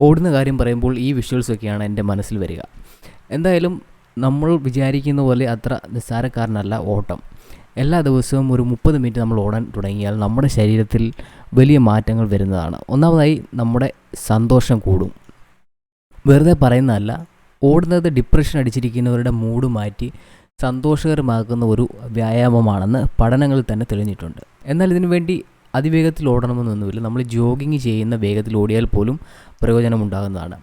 ഓടുന്ന കാര്യം പറയുമ്പോൾ ഈ വിഷ്വൽസൊക്കെയാണ് എന്റെ മനസ്സിൽ വരിക. എന്തായാലും നമ്മൾ വിചാരിക്കുന്ന പോലെ അത്ര നിസ്സാരക്കാരനല്ല ഓട്ടം. എല്ലാ ദിവസവും ഒരു മുപ്പത് മിനിറ്റ് നമ്മൾ ഓടാൻ തുടങ്ങിയാൽ നമ്മുടെ ശരീരത്തിൽ വലിയ മാറ്റങ്ങൾ വരുന്നതാണ്. ഒന്നാമതായി നമ്മുടെ സന്തോഷം കൂടും. വെറുതെ പറയുന്നതല്ല ഓടുന്നത് ഡിപ്രഷൻ അടിച്ചിരിക്കുന്നവരുടെ മൂഡ് മാറ്റി സന്തോഷകരമാക്കുന്ന ഒരു വ്യായാമമാണെന്ന് പഠനങ്ങളിൽ തന്നെ തെളിഞ്ഞിട്ടുണ്ട്. എന്നാൽ ഇതിനു വേണ്ടി അതിവേഗത്തിൽ ഓടണമെന്നൊന്നുമില്ല നമ്മൾ ജോഗിങ് ചെയ്യുന്ന വേഗത്തിൽ ഓടിയാൽ പോലും പ്രയോജനമുണ്ടാകുന്നതാണ്.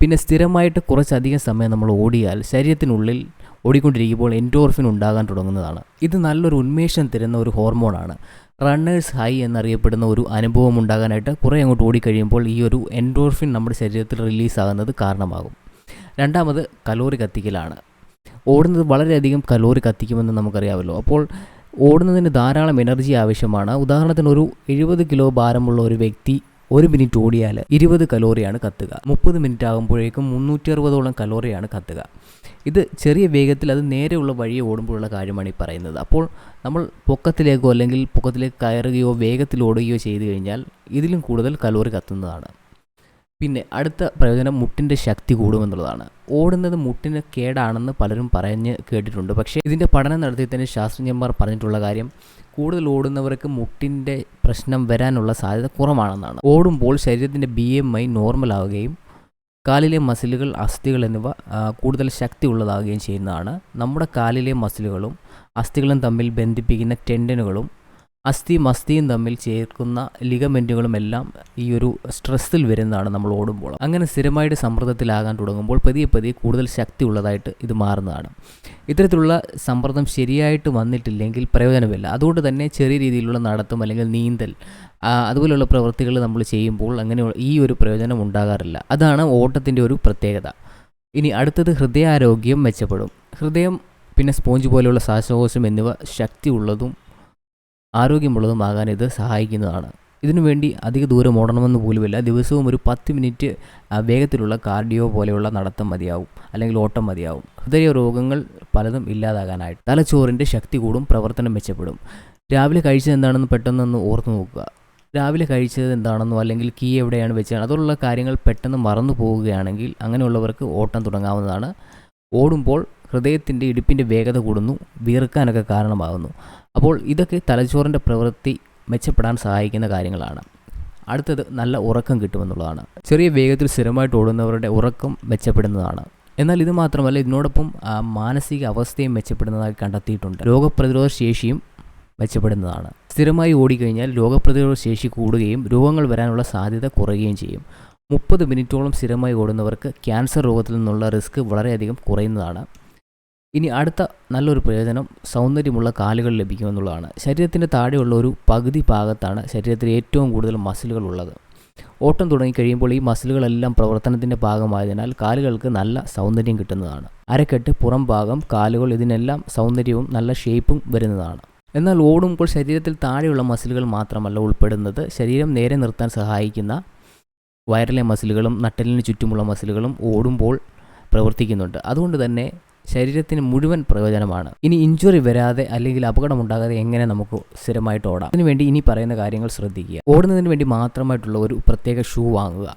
പിന്നെ സ്ഥിരമായിട്ട് കുറച്ചധികം സമയം നമ്മൾ ഓടിയാൽ ശരീരത്തിനുള്ളിൽ ഓടിക്കൊണ്ടിരിക്കുമ്പോൾ എൻഡോർഫിൻ ഉണ്ടാകാൻ തുടങ്ങുന്നതാണ്. ഇത് നല്ലൊരു ഉന്മേഷം തരുന്ന ഒരു ഹോർമോണാണ്. റണ്ണേഴ്സ് ഹൈ എന്നറിയപ്പെടുന്ന ഒരു അനുഭവം ഉണ്ടാകാനായിട്ട് കുറേ അങ്ങോട്ട് ഓടിക്കഴിയുമ്പോൾ ഈ ഒരു എൻഡോർഫിൻ നമ്മുടെ ശരീരത്തിൽ റിലീസാകുന്നത് കാരണമാകും. രണ്ടാമത് കലോറി കത്തിക്കലാണ്. ഓടുന്നത് വളരെയധികം കലോറി കത്തിക്കുമെന്ന് നമുക്കറിയാമല്ലോ. അപ്പോൾ ഓടുന്നതിന് ധാരാളം എനർജി ആവശ്യമാണ്. ഉദാഹരണത്തിന് ഒരു എഴുപത് കിലോ ഭാരമുള്ള ഒരു വ്യക്തി ഒരു മിനിറ്റ് ഓടിയാൽ ഇരുപത് കലോറിയാണ് കത്തുക. മുപ്പത് മിനിറ്റ് ആകുമ്പോഴേക്കും മുന്നൂറ്റി അറുപതോളം കലോറിയാണ് കത്തുക. ഇത് ചെറിയ വേഗത്തിൽ അത് നേരെയുള്ള വഴിയെ ഓടുമ്പോഴുള്ള കാര്യമാണ് ഈ പറയുന്നത്. അപ്പോൾ നമ്മൾ പൊക്കത്തിലേക്കോ അല്ലെങ്കിൽ പൊക്കത്തിലേക്ക് കയറുകയോ വേഗത്തിൽ ഓടുകയോ ചെയ്തു കഴിഞ്ഞാൽ ഇതിലും കൂടുതൽ കലോറി കത്തുന്നതാണ്. പിന്നെ അടുത്ത പ്രയോജനം മുട്ടിന്റെ ശക്തി കൂടുമെന്നുള്ളതാണ്. ഓടുന്നത് മുട്ടിന് കേടാണെന്ന് പലരും പറഞ്ഞ് കേട്ടിട്ടുണ്ട്. പക്ഷേ ഇതിന്റെ പഠനം നടത്തിയതിന് ശാസ്ത്രജ്ഞന്മാർ പറഞ്ഞിട്ടുള്ള കാര്യം കൂടുതൽ ഓടുന്നവർക്ക് മുട്ടിന്റെ പ്രശ്നം വരാനുള്ള സാധ്യത കുറവാണെന്നാണ്. ഓടുമ്പോൾ ശരീരത്തിന്റെ ബി എം ഐ നോർമൽ ആവുകയും കാലിലെ മസിലുകൾ അസ്ഥികൾ എന്നിവ കൂടുതൽ ശക്തി ഉള്ളതാവുകയും ചെയ്യുന്നതാണ്. നമ്മുടെ കാലിലെ മസിലുകളും അസ്ഥികളും തമ്മിൽ ബന്ധിപ്പിക്കുന്ന ടെൻഡനുകളും അസ്ഥി മസ്തിയും തമ്മിൽ ചേർക്കുന്ന ലിഗമെന്റുകളും എല്ലാം ഈ ഒരു സ്ട്രെസ്സിൽ വരുന്നതാണ് നമ്മൾ ഓടുമ്പോൾ. അങ്ങനെ സ്ഥിരമായിട്ട് സമ്മർദ്ദത്തിലാകാൻ തുടങ്ങുമ്പോൾ പതിയെ പതിയെ കൂടുതൽ ശക്തി ഉള്ളതായിട്ട് ഇത് മാറുന്നതാണ്. ഇത്തരത്തിലുള്ള സമ്മർദ്ദം ശരിയായിട്ട് വന്നിട്ടില്ലെങ്കിൽ പ്രയോജനമില്ല. അതുകൊണ്ട് തന്നെ ചെറിയ രീതിയിലുള്ള നടത്തും അല്ലെങ്കിൽ നീന്തൽ അതുപോലെയുള്ള പ്രവൃത്തികൾ നമ്മൾ ചെയ്യുമ്പോൾ അങ്ങനെ ഈ ഒരു പ്രയോജനം ഉണ്ടാകാറില്ല. അതാണ് ഓട്ടത്തിന്റെ ഒരു പ്രത്യേകത. ഇനി അടുത്തത് ഹൃദയാരോഗ്യം മെച്ചപ്പെടും. ഹൃദയം പിന്നെ സ്പോഞ്ച് പോലെയുള്ള ശ്വാസകോശം എന്നിവ ശക്തിയുള്ളതും ആരോഗ്യമുള്ളതുമാകാൻ ഇത് സഹായിക്കുന്നതാണ്. ഇതിനുവേണ്ടി അധിക ദൂരം ഓടണമെന്ന് പോലുമില്ല. ദിവസവും ഒരു പത്ത് മിനിറ്റ് വേഗത്തിലുള്ള കാർഡിയോ പോലെയുള്ള നടത്തം മതിയാവും. അല്ലെങ്കിൽ ഓട്ടം മതിയാവും. ഹൃദയ രോഗങ്ങൾ പലതും ഇല്ലാതാകാനായിട്ട്. തലച്ചോറിന്റെ ശക്തി കൂടും പ്രവർത്തനം മെച്ചപ്പെടും. രാവിലെ കഴിച്ചത് എന്താണെന്ന് പെട്ടെന്നൊന്ന് ഓർത്തു നോക്കുക. രാവിലെ കഴിച്ചത് എന്താണെന്നോ അല്ലെങ്കിൽ കീ എവിടെയാണ് വെച്ചത് അതുള്ള കാര്യങ്ങൾ പെട്ടെന്ന് മറന്നു പോവുകയാണെങ്കിൽ അങ്ങനെയുള്ളവർക്ക് ഓട്ടം തുടങ്ങാവുന്നതാണ്. ഓടുമ്പോൾ ഹൃദയത്തിന്റെ ഇടുപ്പിന്റെ വേഗത കൂടുന്നു വീർക്കാനൊക്കെ കാരണമാകുന്നു. അപ്പോൾ ഇതൊക്കെ തലച്ചോറിന്റെ പ്രവൃത്തി മെച്ചപ്പെടാൻ സഹായിക്കുന്ന കാര്യങ്ങളാണ്. അടുത്തത് നല്ല ഉറക്കം കിട്ടുമെന്നുള്ളതാണ്. ചെറിയ വേഗത്തിൽ സ്ഥിരമായിട്ട് ഓടുന്നവരുടെ ഉറക്കം മെച്ചപ്പെടുന്നതാണ്. എന്നാൽ ഇത് മാത്രമല്ല ഇതിനോടൊപ്പം മാനസിക അവസ്ഥയും മെച്ചപ്പെടുന്നതായി കണ്ടെത്തിയിട്ടുണ്ട്. രോഗപ്രതിരോധ ശേഷിയും മെച്ചപ്പെടുന്നതാണ്. സ്ഥിരമായി ഓടിക്കഴിഞ്ഞാൽ രോഗപ്രതിരോധ ശേഷി കൂടുകയും രോഗങ്ങൾ വരാനുള്ള സാധ്യത കുറയുകയും ചെയ്യും. മുപ്പത് മിനിറ്റോളം സ്ഥിരമായി ഓടുന്നവർക്ക് ക്യാൻസർ രോഗത്തിൽ നിന്നുള്ള റിസ്ക് വളരെയധികം കുറയുന്നതാണ്. ഇനി അടുത്ത നല്ലൊരു പ്രയോജനം സൗന്ദര്യമുള്ള കാലുകൾ ലഭിക്കുമെന്നുള്ളതാണ് ശരീരത്തിന്റെ താഴെയുള്ള ഒരു പകുതി ഭാഗത്താണ് ശരീരത്തിൽ ഏറ്റവും കൂടുതൽ മസിലുകൾ ഉള്ളത്. ഓട്ടം തുടങ്ങിക്കഴിയുമ്പോൾ ഈ മസിലുകളെല്ലാം പ്രവർത്തനത്തിന്റെ ഭാഗമായതിനാൽ കാലുകൾക്ക് നല്ല സൗന്ദര്യം കിട്ടുന്നതാണ്. അരക്കെട്ട് പുറം ഭാഗം കാലുകൾ ഇതിനെല്ലാം സൗന്ദര്യവും നല്ല ഷേപ്പും വരുന്നതാണ്. എന്നാൽ ഓടുമ്പോൾ ശരീരത്തിൽ താഴെയുള്ള മസിലുകൾ മാത്രമല്ല ഉൾപ്പെടുന്നത്. ശരീരം നേരെ നിർത്താൻ സഹായിക്കുന്ന വയറിലെ മസിലുകളും നട്ടലിന് ചുറ്റുമുള്ള മസിലുകളും ഓടുമ്പോൾ പ്രവർത്തിക്കുന്നുണ്ട്. അതുകൊണ്ട് തന്നെ ശരീരത്തിന് മുഴുവൻ പ്രയോജനമാണ്. ഇനി ഇഞ്ചുറി വരാതെ അല്ലെങ്കിൽ അപകടമുണ്ടാകാതെ എങ്ങനെ നമുക്ക് സ്ഥിരമായിട്ട് ഓടാം? അതിനുവേണ്ടി ഇനി പറയുന്ന കാര്യങ്ങൾ ശ്രദ്ധിക്കുക. ഓടുന്നതിന് വേണ്ടി മാത്രമായിട്ടുള്ള ഒരു പ്രത്യേക ഷൂ വാങ്ങുക.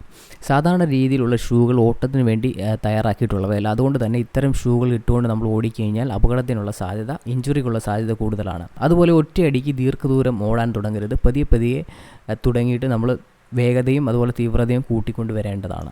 സാധാരണ രീതിയിലുള്ള ഷൂകൾ ഓട്ടത്തിന് വേണ്ടി തയ്യാറാക്കിയിട്ടുള്ളവയല്ല. അതുകൊണ്ട് തന്നെ ഇത്തരം ഷൂകൾ ഇട്ടുകൊണ്ട് നമ്മൾ ഓടിക്കഴിഞ്ഞാൽ അപകടത്തിനുള്ള സാധ്യത ഇഞ്ചുറിക്കുള്ള സാധ്യത കൂടുതലാണ്. അതുപോലെ ഒറ്റയടിക്ക് ദീർഘദൂരം ഓടാൻ തുടങ്ങരുത്. പതിയെ പതിയെ തുടങ്ങിയിട്ട് നമ്മൾ വേഗതയും അതുപോലെ തീവ്രതയും കൂട്ടിക്കൊണ്ട് വരേണ്ടതാണ്.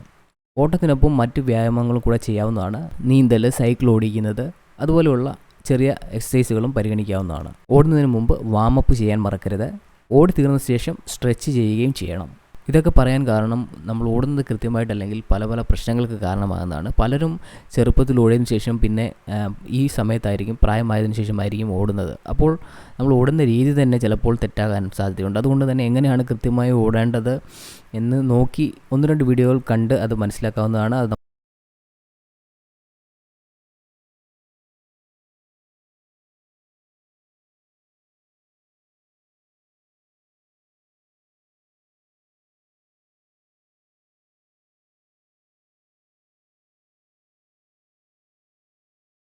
ഓട്ടത്തിനൊപ്പം മറ്റ് വ്യായാമങ്ങളും കൂടെ ചെയ്യാവുന്നതാണ് നീന്തൽ സൈക്കിൾ ഓടിക്കുന്നത് അതുപോലെയുള്ള ചെറിയ എക്സസൈസുകളും പരിഗണിക്കാവുന്നതാണ്. ഓടുന്നതിന് മുമ്പ് വാമപ്പ് ചെയ്യാൻ മറക്കരുത്. ഓടി തീർന്ന ശേഷം സ്ട്രെച്ച് ചെയ്യുകയും ചെയ്യണം. ഇതൊക്കെ പറയാൻ കാരണം നമ്മൾ ഓടുന്നത് കൃത്യമായിട്ടല്ലെങ്കിൽ പല പല പ്രശ്നങ്ങൾക്ക് കാരണമാകുന്നതാണ്. പലരും ചെറുപ്പത്തിൽ ഓടിയതിനു ശേഷം പിന്നെ ഈ സമയത്തായിരിക്കും പ്രായമായതിനു ശേഷമായിരിക്കും ഓടുന്നത്. അപ്പോൾ നമ്മൾ ഓടുന്ന രീതി തന്നെ ചിലപ്പോൾ തെറ്റാകാൻ സാധ്യതയുണ്ട്. അതുകൊണ്ട് തന്നെ എങ്ങനെയാണ് കൃത്യമായി ഓടേണ്ടത് എന്ന് നോക്കി ഒന്ന് രണ്ട് വീഡിയോകൾ കണ്ട് അത് മനസ്സിലാക്കാവുന്നതാണ്. അത്